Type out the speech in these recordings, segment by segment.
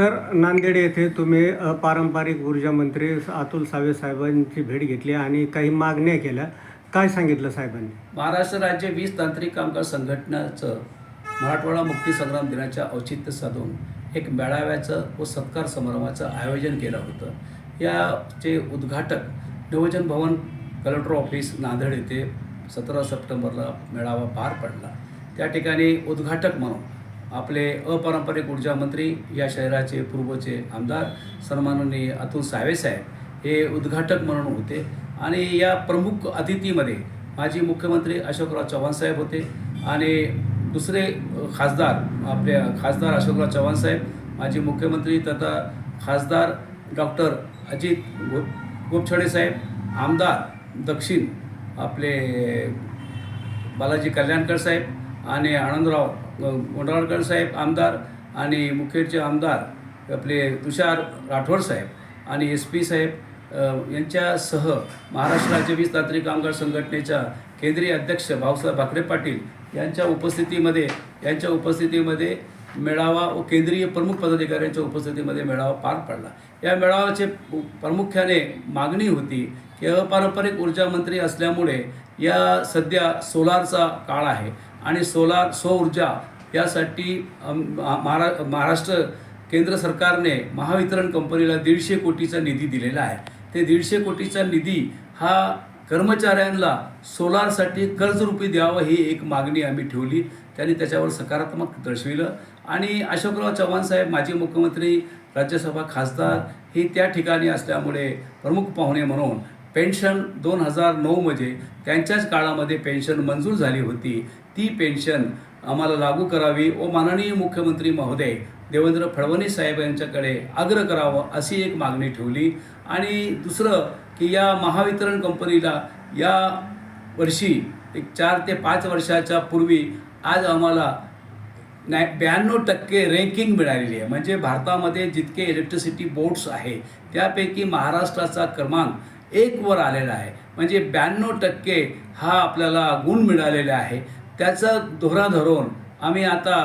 Sir Nanded येथे तुम्ही पारंपरिक ऊर्जा मंत्री अतुल सावे साहेबांची भेट घेतली आणि काही मागण्या केल्या. काय सांगितलं साहेबांनी? महाराष्ट्र राज्य वीज तांत्रिक कामगार संघटनाचं मराठवाडा मुक्ती संग्राम दिनाच्या औचित्य साधून एक मेळाव्याचं व सत्कार समारंभाचं आयोजन केलं होतं. याचे उद्घाटक नियोजन भवन कलेक्टर ऑफिस नांदेड येथे सतरा सप्टेंबरला मेळावा पार पडला. त्या ठिकाणी उद्घाटक म्हणून आपले अपारंपरिक ऊर्जा मंत्री या शहराचे पूर्वचे आमदार सन्माननीय अतुल साहेब हे उद्घाटक म्हणून होते. आणि या प्रमुख अतिथीमध्ये माजी मुख्यमंत्री अशोकराव चव्हाण साहेब होते. आणि दुसरे खासदार आपल्या खासदार अशोकराव चव्हाण साहेब माजी मुख्यमंत्री तथा खासदार डॉक्टर अजित गो गोपछडे साहेब आमदार दक्षिण आपले बालाजी कल्याणकर साहेब आणि आनंदराव अ, साहेब आमदार आणि मुखेडचे आमदार आपले तुषार राठोड साहेब आणि एस पी साहेब यांच्यासह महाराष्ट्र राज्य वीज तांत्रिक कामगार संघटनेच्या केंद्रीय अध्यक्ष भाऊसाहेब भाकरे पाटील यांच्या उपस्थितीमध्ये यांच्या उपस्थितीमध्ये मेळावा व केंद्रीय प्रमुख पदाधिकाऱ्यांच्या उपस्थितीमध्ये मेळावा पार पडला. या मेळाव्याचे प्रामुख्याने मागणी होती की अपारंपरिक ऊर्जा मंत्री असल्यामुळे या सध्या सोलारचा काळ आहे आणि सोलार सौऊर्जा यासाठी महारा महाराष्ट्र केंद्र सरकारने महावितरण कंपनीला दीडशे कोटीचा निधी दिलेला आहे. ते दीडशे कोटीचा निधी हा कर्मचाऱ्यांना सोलारसाठी कर्जरूपी द्यावं ही एक मागणी आम्ही ठेवली. त्यांनी त्याच्यावर सकारात्मक दर्शविलं. आणि अशोकराव चव्हाण साहेब माजी मुख्यमंत्री राज्यसभा खासदार हे त्या ठिकाणी असल्यामुळे प्रमुख पाहुणे म्हणून पेन्शन दोन हजार नऊमध्ये त्यांच्याच काळामध्ये पेन्शन मंजूर झाली होती. ती पेन्शन आम्हाला लागू करावी. व माननीय मुख्यमंत्री महोदय देवेंद्र फडणवीस साहेब यांच्याकडे आग्रह करावं अशी एक मागणी ठेवली. आणि दुसरं की या महावितरण कंपनीला या वर्षी एक चार ते पाच वर्षाच्या पूर्वी आज आम्हाला नाही ब्याण्णव टक्के रँकिंग मिळालेली आहे. म्हणजे भारतामध्ये जितके इलेक्ट्रिसिटी बोर्ड्स आहे त्यापैकी महाराष्ट्राचा क्रमांक एक वर आलेला आहे. म्हणजे ब्याण्णव टक्के हा आपल्याला गुण मिळालेला आहे. त्याचा धोरा धरून आम्ही आता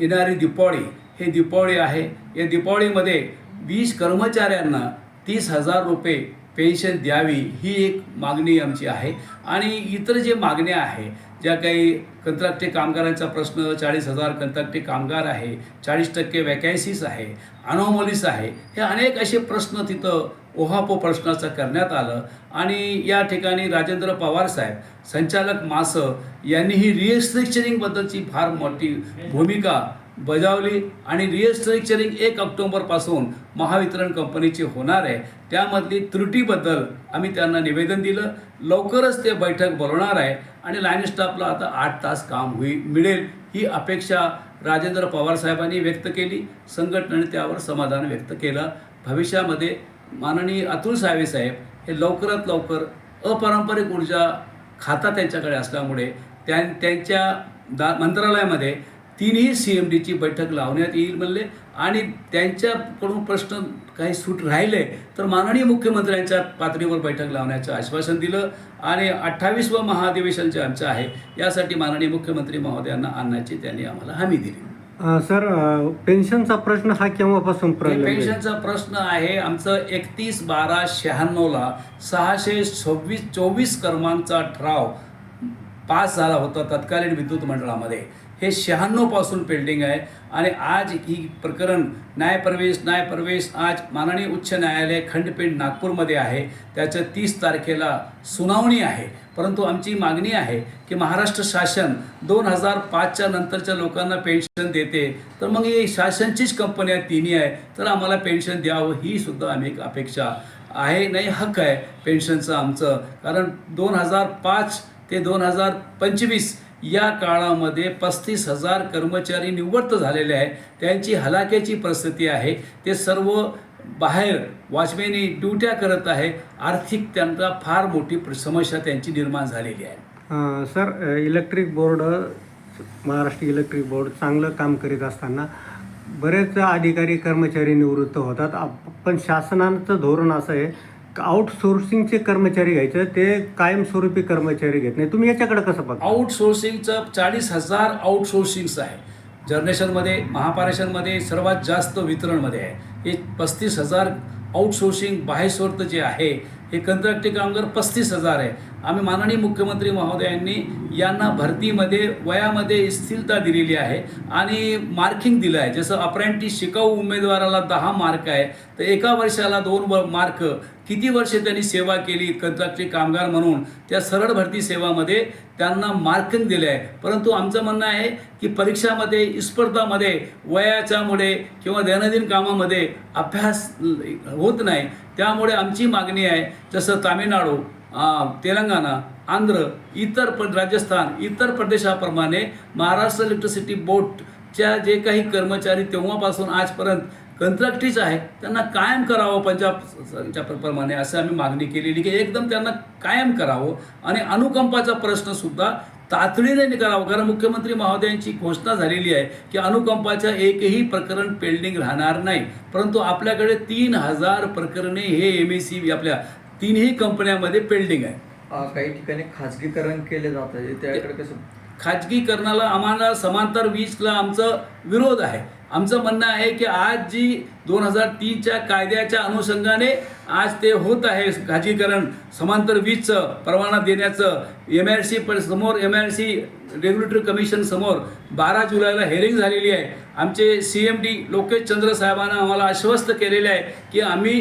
येणारी दीपावळी हे दीपावळी आहे. या दीपावळीमध्ये वीस कर्मचाऱ्यांना तीस हजार रुपये पेन्शन द्यावी ही एक मागणी आमची आहे. आणि इतर जे मागण्या आहे ज्या काही कंत्राटी कामगारांचा प्रश्न चाळीस हजार कंत्राटी कामगार आहे चाळीस टक्के वॅकॅन्सीज आहे अनोमोलीस आहे हे अनेक असे प्रश्न तिथं ओहापो प्रश्नाचं करण्यात आलं. आणि या ठिकाणी राजेंद्र पवार साहेब संचालक मास यांनीही रिएस्ट्रिक्चरिंगबद्दलची फार मोठी भूमिका बजावली. आणि रिएस्ट्रक्चरिंग एक ऑक्टोंबरपासून महावितरण कंपनीची होणार आहे. त्यामधली त्रुटीबद्दल आम्ही त्यांना निवेदन दिलं. लवकरच ते बैठक बोलवणार आहे. आणि लाईन स्टाफला आता आठ तास काम होईल मिळेल ही अपेक्षा राजेंद्र पवार साहेबांनी व्यक्त केली. संघटनेने त्यावर समाधान व्यक्त केलं. भविष्यामध्ये माननीय अतुल सावे साहेब हे लवकरात लवकर अपारंपरिक ऊर्जा खाता त्यांच्याकडे असल्यामुळे त्या त्यांच्या दा मंत्रालयामध्ये तिन्ही सी एम डीची बैठक लावण्यात येईल म्हणले. आणि त्यांच्याकडून प्रश्न काही सूट राहिले तर माननीय मुख्यमंत्र्यांच्या पातळीवर बैठक लावण्याचं आश्वासन दिलं. आणि अठ्ठावीसवं महाधिवेशन जे आमचं आहे यासाठी माननीय मुख्यमंत्री महोदयांना आणण्याची त्यांनी आम्हाला हमी दिली. सर पेन्शनचा प्रश्न हा केव्हापासून? पेन्शनचा प्रश्न आहे आमचं एकतीस बारा शहाण्णवला सहाशे सव्वीस चोवीस क्रमांकचा ठराव पास झाला होता तत्कालीन विद्युत मंडळामध्ये. हे शहाण्णवपासून पेंडिंग आहे. आणि आज ही प्रकरण न्यायप्रवेश न्यायप्रवेश आज माननीय उच्च न्यायालय खंडपीठ नागपूरमध्ये आहे. त्याचं तीस तारखेला सुनावणी आहे. परंतु आमची मागणी आहे की महाराष्ट्र शासन दोन हजार पाचच्या नंतरच्या लोकांना पेन्शन देते. तर मग ही शासनचीच कंपनी आहे तिन्ही आहे. तर आम्हाला पेन्शन द्यावं ही सुद्धा आम्ही एक अपेक्षा आहे. नाही हक्क आहे पेन्शनचं आमचं. कारण दोन हजार पाच ते दोन हजार पंचवीस या काळामध्ये पस्तीस हजार कर्मचारी निवृत्त झालेले आहे त्यांची हलाख्याची परिस्थिती आहे. ते सर्व बाहेर वॉचमॅनी ड्युट्या करत आहे. आर्थिक त्यांना फार मोठी समस्या त्यांची निर्माण झालेली आहे. Sir electric board Maharashtra electric board चांगलं काम करीत असताना बरेच अधिकारी कर्मचारी निवृत्त होतात. पण शासनाचं धोरण असं आहे आउटसोर्सिंगचे कर्मचारी घ्यायचं ते कायमस्वरूपी कर्मचारी घेत नाही. तुम्ही याच्याकडे कसं बघा आउटसोर्सिंगचं चाळीस हजार आउटसोर्सिंग्स आहे. जर्नेशनमध्ये महापारेशनमध्ये सर्वात जास्त वितरणमध्ये आहे. हे पस्तीस हजार आउटसोर्सिंग बाहेस्वरत जे आहे हे कंत्राटी कामगार पस्तीस हजार आहे. आम्ही माननीय मुख्यमंत्री महोदयांनी यांना भरतीमध्ये वयामध्ये स्थिरता दिलेली आहे आणि मार्किंग दिलं आहे. जसं अप्रेंटिस शिकाऊ उमेदवाराला दहा मार्क आहे तर एका वर्षाला दोन व मार्क किती वर्षे त्यांनी सेवा केली कंत्राटी कामगार म्हणून त्या सरळ भरती सेवामध्ये त्यांना मार्किंग दिले आहे परंतु आमचं म्हणणं आहे की परीक्षामध्ये स्पर्धामध्ये वयाच्यामुळे किंवा दैनंदिन कामामध्ये अभ्यास होत नाही. त्यामुळे आमची मागणी आहे जसं तामिळनाडू तेलंगणा आंध्र इतर प राजस्थान इतर प्रदेशाप्रमाणे महाराष्ट्र इलेक्ट्रिसिटी बोर्डच्या जे काही कर्मचारी तेव्हापासून आजपर्यंत कंत्राटीच आहे. त्यांना कायम करावं पंजाबच्या प्रमाणे असं आम्ही मागणी केलेली की एकदम त्यांना कायम करावं. आणि अनुकंपाचा प्रश्नसुद्धा तातडीने करावं कारण मुख्यमंत्री महोदयांची घोषणा झालेली आहे की अनुकंपाचं एकही प्रकरण पेंडिंग राहणार नाही. परंतु आपल्याकडे तीन हजार प्रकरणे हे एम एस सी आपल्या तीनही कंपन्यामध्ये पेंडिंग आहे. काही ठिकाणी खाजगीकरण केले जात आहे. त्याकडे कसं खाजगीकरणाला आम्हाला समांतर वीजला आमचं विरोध आहे. आमचं म्हणणं आहे की आज जी दोन हजार तीनच्या कायद्याच्या अनुषंगाने आज ते होत आहे खाजगीकरण समांतर वीजचं परवाना देण्याचं एम आर सी पण समोर M R C regulatory commission समोर बारा जुलैला हेअरिंग झालेली आहे. आमचे C M D Lokesh Chandra साहेबांना आम्हाला आश्वस्त केलेले आहे की आम्ही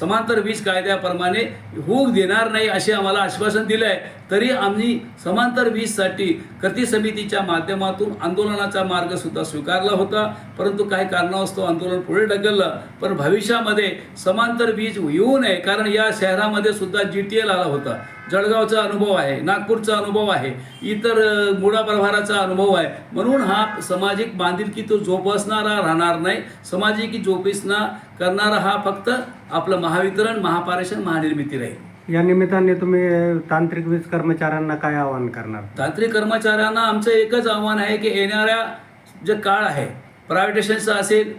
समांतर वीज कायद्याप्रमाणे होऊ देणार नाही असे आम्हाला आश्वासन दिलं आहे तरी आम्ही समांतर वीजसाठी कृती समितीच्या माध्यमातून आंदोलनाचा मार्गसुद्धा स्वीकारला होता. परंतु काही कारणास्तव आंदोलन पुढे ढकललं. पण भविष्यामध्ये समांतर वीज येऊ नये कारण या शहरामध्ये सुद्धा जी टी एल आला होता. जळगावचा अनुभव आहे नागपूरचा अनुभव आहे इतर मुळा प्रभाराचा अनुभव आहे. म्हणून हा सामाजिक बांधिलकी तो जोपासणारा राहणार नाही. सामाजिक जोपासना करणारा हा फक्त आपलं महावितरण महापारेषण महानिर्मिती राहील. या निमित्ताने तुम्ही तांत्रिक वीज कर्मचाऱ्यांना काय आवाहन करणार? तांत्रिक कर्मचाऱ्यांना आमचं एकच आव्हान आहे की येणाऱ्या जे काळ आहे प्रायव्हेटेशनचा असेल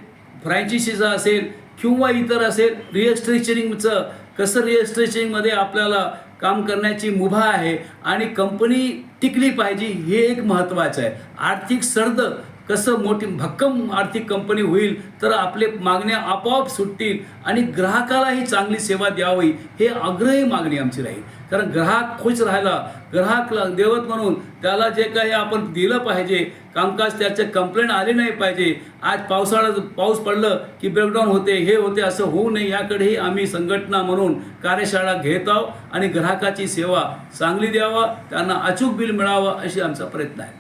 फ्रँचायसीचा असेल किंवा इतर असेल रिएस्ट्रेचरिंगचं कसं रिएस्ट्रेचरिंगमध्ये आपल्याला काम करण्याची मुभा आहे आणि कंपनी टिकली पाहिजे हे एक महत्त्वाचं आहे. आर्थिक सर्द कसं मोठी भक्कम आर्थिक कंपनी होईल तर आपले मागण्या आपोआप सुटतील आणि ग्राहकालाही चांगली सेवा द्यावी हे आग्रही मागणी आमची राहील. कारण ग्राहक खुश राहिला ग्राहक देवत म्हणून त्याला जे काही आपण दिलं पाहिजे कामकाज त्याचे कंप्लेंट आले नाही पाहिजे आज पावसाळा पाऊस पडलं की ब्रेकडाऊन होते हे होते असं होऊ नये याकडेही आम्ही संघटना म्हणून कार्यशाळा घेत आहोत आणि ग्राहकाची सेवा चांगली द्यावा त्यांना अचूक बिल मिळावं अशी आमचा प्रयत्न आहे.